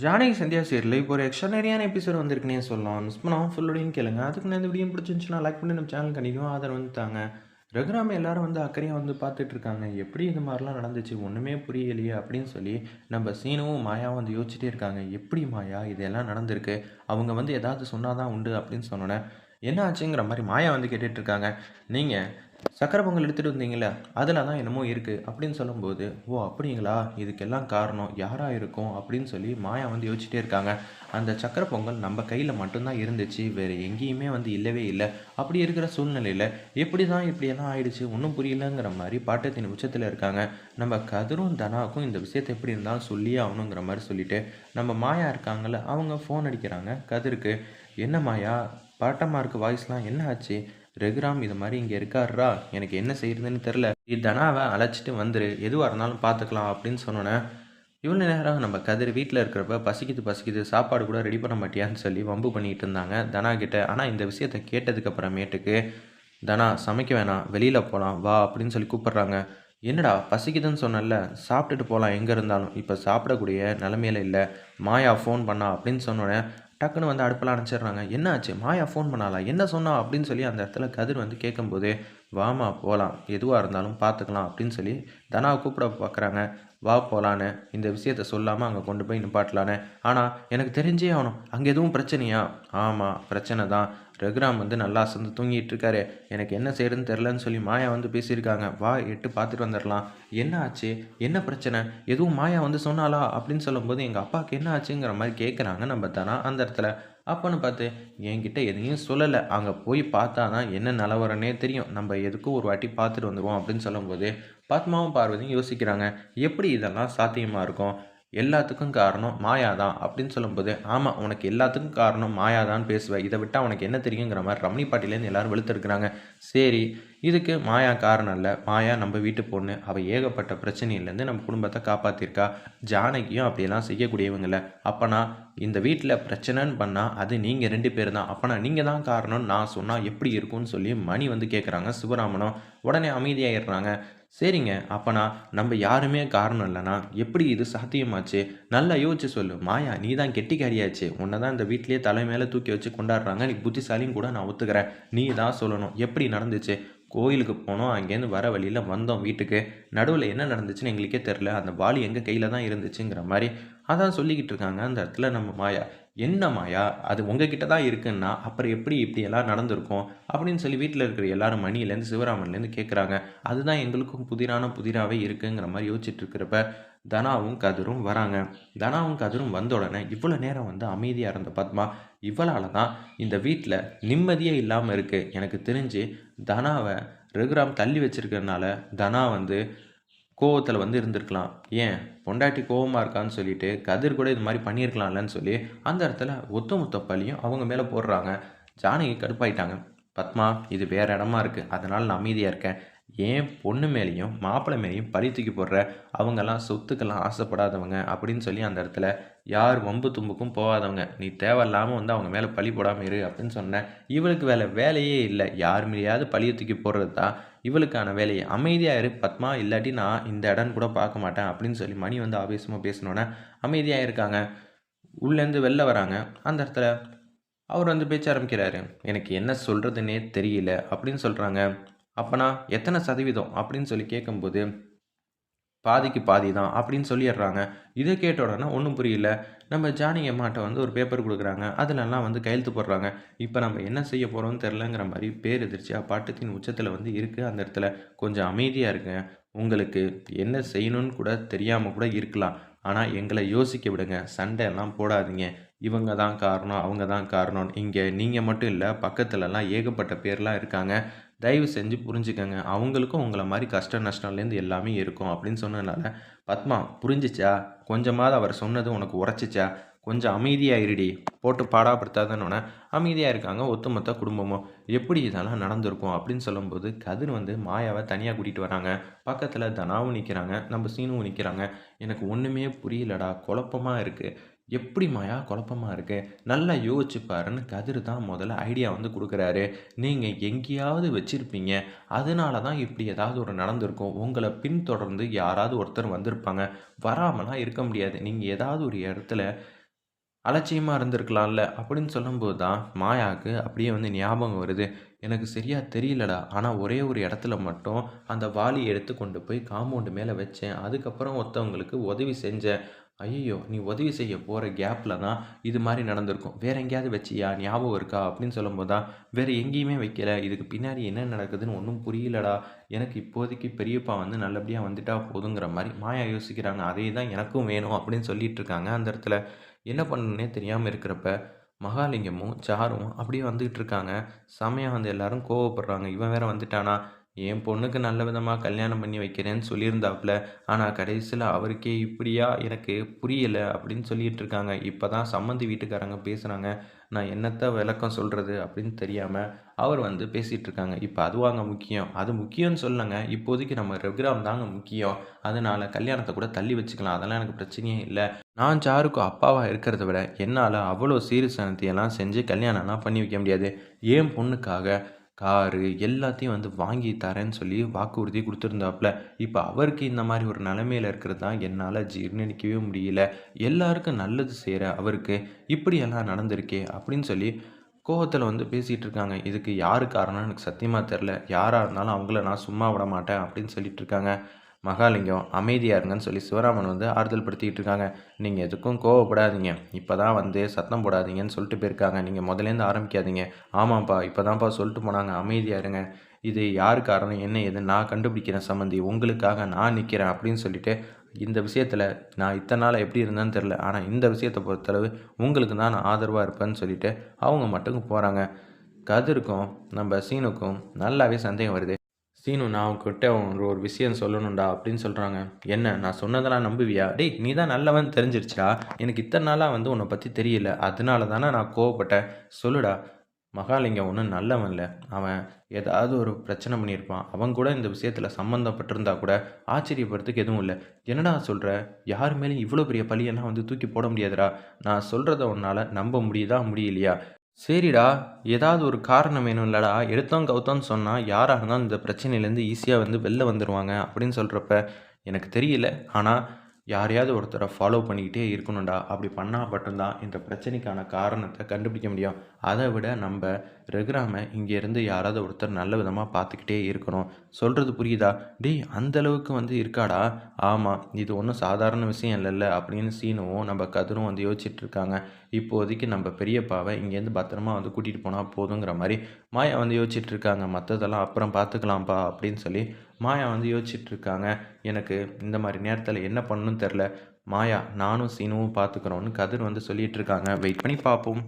ஜானகி சந்தியா சீரில் இப்போ ஒரு எக்ஸ்ட்ரானரியான எபிசோட் வந்திருக்குனே சொல்லலாம். மிஸ் பண்ணாமல் ஃபுல்லோடையும் கேளுங்க. அதுக்கு நான் இந்த வீடியோ பிடிச்சிருந்துச்சுன்னா லைக் பண்ணி நம்ம சேனல் கண்டிப்பாக ஆதரவு வந்து தாங்க. ரகுராம எல்லாரும் வந்து அக்கறையாக வந்து பார்த்துட்டு இருக்காங்க. எப்படி இது மாதிரிலாம் நடந்துச்சு? ஒன்றுமே புரியலையே அப்படின்னு சொல்லி நம்ம சீனுவும் மாயாவும் வந்து யோசிச்சுட்டே இருக்காங்க. எப்படி மாயா இதெல்லாம் நடந்திருக்கு? அவங்க வந்து ஏதாவது சொன்னாதான் உண்டு அப்படின்னு சொன்னோன்னே என்ன ஆச்சுங்கிற மாதிரி மாயா வந்து கேட்டுட்ருக்காங்க நீங்கள் சக்கரை பொங்கல் எடுத்துகிட்டு வந்தீங்களே அதில் தான் என்னமோ இருக்குது அப்படின்னு சொல்லும்போது ஓ அப்படிங்களா? இதுக்கெல்லாம் காரணம் யாராக இருக்கும்? அப்படின்னு சொல்லி மாயா வந்து யோசிச்சுட்டே இருக்காங்க. அந்த சக்கரை பொங்கல் நம்ம கையில் மட்டும்தான் இருந்துச்சு வேறு எங்கேயுமே வந்து இல்லவே இல்லை. அப்படி இருக்கிற சூழ்நிலையில் எப்படி தான் இப்படியெல்லாம் ஆயிடுச்சு ஒன்றும் புரியலங்கிற மாதிரி பாட்டத்தின் உச்சத்தில் இருக்காங்க. நம்ம கதிரும் தனாக்கும் இந்த விஷயத்தை எப்படி இருந்தாலும் சொல்லியே ஆகணுங்கிற மாதிரி சொல்லிட்டு நம்ம மாயா இருக்காங்கள்ல அவங்க ஃபோன் அடிக்கிறாங்க கதிருக்கு. என்ன மாயா? பாட்டம்மாருக்கு வாய்ஸ்லாம் என்ன ஆச்சு? ரகுராம் இது மாதிரி இங்கே இருக்காருடா எனக்கு என்ன செய்யறதுன்னு தெரில இது தனாவை அழைச்சிட்டு வந்துரு எதுவாக இருந்தாலும் பார்த்துக்கலாம் அப்படின்னு சொன்னோன்னே இவ்வளோ நேரம் நம்ம கதிர் வீட்டில் இருக்கிறப்ப பசிக்குது பசிக்குது சாப்பாடு கூட ரெடி பண்ண மாட்டியான்னு சொல்லி வம்பு பண்ணிகிட்டு இருந்தாங்க தனா கிட்ட. ஆனால் இந்த விஷயத்த கேட்டதுக்கு அப்புறமேட்டுக்கு தனா சமைக்க வேணாம் வெளியில் போகலாம் வா அப்படின்னு சொல்லி கூப்பிட்றாங்க. என்னடா பசிக்குதுன்னு சொன்னல சாப்பிட்டுட்டு போகலாம் எங்கே இருந்தாலும். இப்போ சாப்பிடக்கூடிய நிலமையில இல்லை. மாயா ஃபோன் பண்ணா அப்படின்னு சொன்னோடனே டக்குன்னு வந்து அடுப்பில் அனுப்பிச்சிடுறாங்க என்ன ஆச்சு மாயா ஃபோன் பண்ணாலா என்ன சொன்னா? அப்படின்னு சொல்லி அந்த இடத்துல கதிர் வந்து கேட்கும்போது வாமா போகலாம் எதுவாக இருந்தாலும் பார்த்துக்கலாம். அப்படின்னு சொல்லி தனாவை கூப்பிட பார்க்குறாங்க வா போகலான்னு இந்த விஷயத்த சொல்லாமல் அங்கே கொண்டு போய் நிப்பாட்டலான்னு ஆனால் எனக்கு தெரிஞ்சே ஆகணும். அங்கே எதுவும் பிரச்சனையா? ஆமாம் பிரச்சனை தான். ரகுராம் வந்து நல்லா அசந்து தூங்கிட்டு இருக்காரு. எனக்கு என்ன செய்யறதுன்னு தெரிலன்னு சொல்லி மாயா வந்து பேசியிருக்காங்க. வா எட்டு பார்த்துட்டு வந்துடலாம். என்ன ஆச்சு? என்ன பிரச்சனை? எதுவும் மாயா வந்து சொன்னாலா அப்படின்னு சொல்லும்போது எங்கள் அப்பாவுக்கு என்ன ஆச்சுங்கிற மாதிரி கேட்குறாங்க நம்ம தானா அந்த இடத்துல. அப்போன்னு பார்த்து என்கிட்ட எதையும் சொல்லலை. அங்கே போய் பார்த்தா தான் என்ன நிலவரனே தெரியும். நம்ம எதுக்கும் ஒரு வாட்டி பார்த்துட்டு வந்துடுவோம் அப்படின்னு சொல்லும்போது பத்மாவும் பார்வதியும் யோசிக்கிறாங்க எப்படி இதெல்லாம் சாத்தியமாக இருக்கும்? எல்லாத்துக்கும் காரணம் மாயா தான் அப்படின்னு சொல்லும்போது ஆமாம் உனக்கு எல்லாத்துக்கும் காரணம் மாயா தான் பேசுவேன் இதை விட்டால் உனக்கு என்ன தெரியுங்கிற மாதிரி ரமணி பாட்டிலேருந்து எல்லாரும் வெளுத்துருக்குறாங்க சரி இதுக்கு மாயா காரணம் இல்லை. மாயா நம்ம வீட்டு பொண்ணு. அவள் ஏகப்பட்ட பிரச்சனையிலேருந்து நம்ம குடும்பத்தை காப்பாற்றிருக்கா ஜானகியும் அப்படியெல்லாம் செய்யக்கூடியவங்கள அப்போனா இந்த வீட்டில் பிரச்சனைன்னு பண்ணால் அது நீங்கள் ரெண்டு பேர் தான். அப்போனா நீங்கள் தான் காரணம்னு நான் சொன்னால் எப்படி இருக்கும்னு சொல்லி மணி வந்து கேட்குறாங்க சிவராமனும் உடனே அமைதியாகிடுறாங்க சரிங்க. அப்போனா நம்ம யாருமே காரணம் இல்லைனா எப்படி இது சாத்தியமாச்சு? நல்லா யோசிச்சு சொல்லு. மாயா நீ தான் கெட்டிக்காரியாச்சு. உன்னை தான் இந்த வீட்லேயே தலை மேலே தூக்கி வச்சு கொண்டாடுறாங்க. நீ புத்திசாலியும் கூட நான் ஒத்துக்கிறேன். நீ தான் சொல்லணும். எப்படி நடந்துச்சு? கோயிலுக்கு போனோம். அங்கேருந்து வர வழியில் வந்தோம் வீட்டுக்கு. நடுவில் என்ன நடந்துச்சுன்னு எங்களுக்கே தெரில அந்த பாலி எங்கள் கையில் தான் இருந்துச்சுங்கிற மாதிரி அதான் சொல்லிக்கிட்டு இருக்காங்க அந்த இடத்துல நம்ம மாயா. என்ன மாயா? அது உங்ககிட்ட தான் இருக்குன்னா அப்புறம் எப்படி இப்படியெல்லாம் நடந்திருக்கும்? அப்படின்னு சொல்லி வீட்டில் இருக்கிற எல்லாரும் மணியிலேருந்து சிவராமன்லேருந்து கேட்குறாங்க அதுதான் எங்களுக்கும் புதிரான புதிராகவே இருக்குங்கிற மாதிரி யோசிச்சுட்டு இருக்கிறப்ப தனாவும் கதிரும் வராங்க. தனாவும் கதிரும் வந்த உடனே இவ்வளோ நேரம் வந்து அமைதியாக இருந்த பத்மா இவளால் தான் இந்த வீட்டில் நிம்மதியே இல்லாமல் இருக்குது எனக்கு தெரிஞ்சு தனாவை ரகுராம் தள்ளி வச்சிருக்கிறதுனால தனா வந்து கோவத்தில் வந்து இருந்திருக்கலாம். ஏன்? பொண்டாட்டி கோவமாக இருக்கான்னு சொல்லிட்டு கதிர் கூட இது மாதிரி பண்ணியிருக்கலாம்லன்னு சொல்லி அந்த இடத்துல ஒத்த மொத்த பழியும் அவங்க மேலே போடுறாங்க. ஜானகி கடுப்பாயிட்டாங்க. பத்மா இது வேறு இடமா இருக்குது அதனால் நான் அமைதியாக இருக்கேன். ஏன் பொண்ணு மேலேயும் மாப்பிள்ளை மேலேயும் பழி தூக்கி போடுற? அவங்கெல்லாம் சொத்துக்கெல்லாம் ஆசைப்படாதவங்க அப்படின்னு சொல்லி அந்த இடத்துல யார் வம்பு தும்புக்கும் போகாதவங்க. நீ தேவையில்லாமல் வந்து அவங்க மேலே பழி போடாமல் இரு அப்படின்னு சொன்னேன் இவளுக்கு வேலை வேலையே இல்லை. யார் மேலேயாவது பழியை தூக்கி போடுறது தான் இவளுக்கான வேலையை. அமைதியாக இரு பத்மா. இல்லாட்டி நான் இந்த இடம் கூட பார்க்க மாட்டேன் அப்படின்னு சொல்லி மணி வந்து ஆவேசமாக பேசினோன்னே அமைதியாக இருக்காங்க. உள்ளேருந்து வெளில வராங்க. அந்த இடத்துல அவர் வந்து பேச்ச ஆரம்பிக்கிறாரு. எனக்கு என்ன சொல்கிறதுனே தெரியல அப்படின்னு சொல்கிறாங்க அப்போனா எத்தனை சதவீதம் அப்படின்னு சொல்லி கேட்கும்போது பாதிக்கு பாதி தான் அப்படின்னு சொல்லிடுறாங்க. இதை கேட்ட உடனே ஒன்றும் புரியல. நம்ம ஜானி அம்மாட்ட வந்து ஒரு பேப்பர் கொடுக்குறாங்க. அதிலெல்லாம் வந்து கையெழுத்து போடுறாங்க. இப்போ நம்ம என்ன செய்ய போகிறோம்னு தெரிலங்கிற மாதிரி பேர் எதிர்ச்சி பாட்டத்தின் உச்சத்தில் வந்து இருக்குது அந்த இடத்துல. கொஞ்சம் அமைதியாக இருங்க. உங்களுக்கு என்ன செய்யணும்னு கூட தெரியாமல் கூட இருக்கலாம். ஆனால் எங்களை யோசிக்க விடுங்க. சண்டை எல்லாம் போடாதீங்க. இவங்க தான் காரணம் அவங்க தான் காரணம். இங்கே நீங்கள் மட்டும் இல்லை பக்கத்துலலாம் ஏகப்பட்ட பேர்லாம் இருக்காங்க. தயவு செஞ்சு புரிஞ்சுக்கோங்க. அவங்களுக்கும் உங்களை மாதிரி கஷ்ட நஷ்டம்லேருந்து எல்லாமே இருக்கும் அப்படின்னு சொன்னதுனால பத்மா புரிஞ்சிச்சா? கொஞ்சமாவது அவர் சொன்னது உனக்கு உரைச்சிச்சா? கொஞ்சம் அமைதியாக இருடி போட்டு பாடாப்படுத்தாதன்னொன்னே அமைதியாக இருக்காங்க ஒத்துமொத்த குடும்பமும். எப்படி இதெல்லாம் நடந்திருக்கும் அப்படின்னு சொல்லும்போது கதிர் வந்து மாயாவை தனியாக கூட்டிகிட்டு வராங்க. பக்கத்தில் தனாவும் நிற்கிறாங்க நம்ம சீனுவும் நிற்கிறாங்க எனக்கு ஒன்றுமே புரியலடா குழப்பமாக இருக்குது எப்படி மாயா குழப்பமாக இருக்கு? நல்லா யோசிச்சு பாருன்னு கதிர் தான் முதல்ல ஐடியா வந்து கொடுக்குறாரு. நீங்கள் எங்கேயாவது வச்சுருப்பீங்க. அதனால தான் இப்படி ஏதாவது ஒரு நடந்திருக்கும். உங்களை பின்தொடர்ந்து யாராவது ஒருத்தர் வந்திருப்பாங்க. வராமலாம் இருக்க முடியாது. நீங்கள் ஏதாவது ஒரு இடத்துல அலட்சியமாக இருந்திருக்கலாம்ல அப்படின்னு சொல்லும்போது தான் மாயாவுக்கு அப்படியே வந்து ஞாபகம் வருது. எனக்கு சரியாக தெரியலடா. ஆனால் ஒரே ஒரு இடத்துல மட்டும் அந்த வாளி எடுத்து கொண்டு போய் காம்பவுண்டு மேலே வச்சேன். அதுக்கப்புறம் ஒருத்தவங்களுக்கு உதவி செஞ்சேன். ஐயோ நீ உதவி செய்ய போகிற கேப்பில் தான் இது மாதிரி நடந்திருக்கும். வேற எங்கேயாவது வச்சியா? ஞாபகம் இருக்கா? அப்படின்னு சொல்லும்போது தான் வேறு எங்கேயுமே வைக்கல. இதுக்கு பின்னாடி என்ன நடக்குதுன்னு ஒன்றும் புரியலடா. எனக்கு இப்போதைக்கு பெரியப்பா வந்து நல்லபடியாக வந்துட்டா போதுங்கிற மாதிரி மாயா யோசிக்கிறாங்க. அதே தான் எனக்கும் வேணும் அப்படின்னு சொல்லிட்டு இருக்காங்க அந்த இடத்துல. என்ன பண்ணணுன்னே தெரியாமல் இருக்கிறப்ப மகாலிங்கமும் சாரும் அப்படியே வந்துக்கிட்டு இருக்காங்க. செமையாக வந்து எல்லாரும் கோவப்படுறாங்க. இவன் வேற வந்துட்டானா? என் பொண்ணுக்கு நல்ல விதமாக கல்யாணம் பண்ணி வைக்கிறேன்னு சொல்லியிருந்தாப்புல. ஆனால் கடைசியில் அவருக்கே இப்படியா? எனக்கு புரியலை அப்படின்னு சொல்லிட்டு இருக்காங்க. இப்போ தான் சம்மந்தி வீட்டுக்காரங்க பேசுகிறாங்க நான் என்னத்த விளக்கம் சொல்கிறது அப்படின்னு தெரியாமல் அவர் வந்து பேசிகிட்டு இருக்காங்க. இப்போ அதுவாங்க முக்கியம். அது முக்கியம்னு சொல்லுங்க இப்போதைக்கு நம்ம ரெகுராம் தாங்க முக்கியம். அதனால் கல்யாணத்தை கூட தள்ளி வச்சுக்கலாம். அதெல்லாம் எனக்கு பிரச்சனையே இல்லை. நான் சாருக்கு அப்பாவாக இருக்கிறத விட என்னால் அவ்வளோ சீரியஸானத்தையெல்லாம் செஞ்சு கல்யாணம்லாம் பண்ணி வைக்க முடியாது. ஏன் பொண்ணுக்காக காரு எல்லாத்தையும் வந்து வாங்கி தரேன்னு சொல்லி வாக்குறுதி கொடுத்துருந்தாப்புல. இப்போ அவருக்கு இந்த மாதிரி ஒரு நிலைமையில் இருக்கிறது தான் என்னால் ஜீர்ணிக்கவே முடியல. எல்லாருக்கும் நல்லது செய்கிற அவருக்கு இப்படியெல்லாம் நடந்திருக்கே அப்படின்னு சொல்லி கோவத்தில் வந்து பேசிகிட்டு இருக்காங்க. இதுக்கு யாரு காரணம் எனக்கு சத்தியமாக தெரில யாராக இருந்தாலும் அவங்கள நான் சும்மா விட மாட்டேன் அப்படின்னு சொல்லிட்டு இருக்காங்க. மகாலிங்கம் அமைதியாக இருங்கன்னு சொல்லி சிவராமன் வந்து ஆறுதல் படுத்திக்கிட்டு இருக்காங்க. நீங்கள் எதுக்கும் கோவப்படாதீங்க. இப்போ தான் வந்து சத்தம் போடாதீங்கன்னு சொல்லிட்டு போயிருக்காங்க. நீங்கள் முதலேருந்து ஆரம்பிக்காதீங்க. ஆமாம்ப்பா இப்போ தான்ப்பா சொல்லிட்டு போனாங்க. அமைதியாக இருங்க. இது யார் காரணம்? என்ன ஏது நான் கண்டுபிடிக்கிறேன் சம்மந்தி. உங்களுக்காக நான் நிற்கிறேன் அப்படின்னு சொல்லிட்டு இந்த விஷயத்தில் நான் இத்தனை நாள் எப்படி இருந்தேன்னு தெரில ஆனால் இந்த விஷயத்தை பொறுத்தளவு உங்களுக்கு தான் நான் ஆதரவாக இருப்பேன்னு சொல்லிட்டு அவங்க மட்டும் போகிறாங்க கதிருக்கும் நம்ம சீனுக்கும் நல்லாவே சந்தேகம் வருது. சீனு நான் உன்கிட்ட ஒரு ஒரு விஷயம் சொல்லணும்டா அப்படின்னு சொல்கிறாங்க என்ன நான் சொன்னதெல்லாம் நம்புவியா? டேய் நீ தான் நல்லவன் தெரிஞ்சிருச்சுடா. எனக்கு இத்தனை நாளாக வந்து உன்னை பற்றி தெரியல. அதனால தானே நான் கோவப்பட்டேன். சொல்லுடா மகாலிங்கம் ஒன்றும் நல்லவன் இல்லை. அவன் ஏதாவது ஒரு பிரச்சனை பண்ணியிருப்பான். அவன் கூட இந்த விஷயத்தில் சம்மந்தப்பட்டிருந்தா கூட ஆச்சரியப்படுறதுக்கு எதுவும் இல்லை. என்னடா சொல்கிற யார் மேலேயும் இவ்வளோ பெரிய பழியெல்லாம் வந்து தூக்கி போட முடியாதுடா. நான் சொல்கிறத உன்னால் நம்ப முடியுதா முடியலையா? சரிடா ஏதாவது ஒரு காரணம் வேணும் இல்லடா எடுத்தோம் கவுத்தோன்னு சொன்னால் யாராக இருந்தாலும் இந்த பிரச்சனையிலேருந்து ஈஸியாக வந்து வெளில வந்துடுவாங்க அப்படின்னு சொல்கிறப்ப எனக்கு தெரியல. ஆனால் யாரையாவது ஒருத்தரை ஃபாலோ பண்ணிக்கிட்டே இருக்கணும்டா. அப்படி பண்ணால் மட்டும்தான் இந்த பிரச்சனைக்கான காரணத்தை கண்டுபிடிக்க முடியும். அதை விட நம்ம ரெகுராம இங்கேருந்து யாராவது ஒருத்தர் நல்ல விதமாக பார்த்துக்கிட்டே இருக்கணும். சொல்கிறது புரியுதா? டேய் அந்த அளவுக்கு வந்து இருக்காடா. ஆமாம் இது ஒன்றும் சாதாரண விஷயம் இல்லைல்ல அப்படின்னு சீனுவும் நம்ம கதிரும் வந்து யோசிச்சுட்டு இருக்காங்க. இப்போதைக்கு நம்ம பெரியப்பாவை இங்கேருந்து பத்திரமா வந்து கூட்டிகிட்டு போனால் போதுங்கிற மாதிரி மாயா வந்து யோசிச்சுட்டு இருக்காங்க மற்றதெல்லாம் அப்புறம் பார்த்துக்கலாம்ப்பா அப்படின்னு சொல்லி மாயா வந்து யோசிச்சுட்டு இருக்காங்க எனக்கு இந்த மாதிரி நேரத்தில் என்ன பண்ணணும்னு தெரில மாயா நானும் சீனுவும் பார்த்துக்குறோன்னு கதிர் வந்து சொல்லிட்டு இருக்காங்க வெயிட் பண்ணி பார்ப்போம்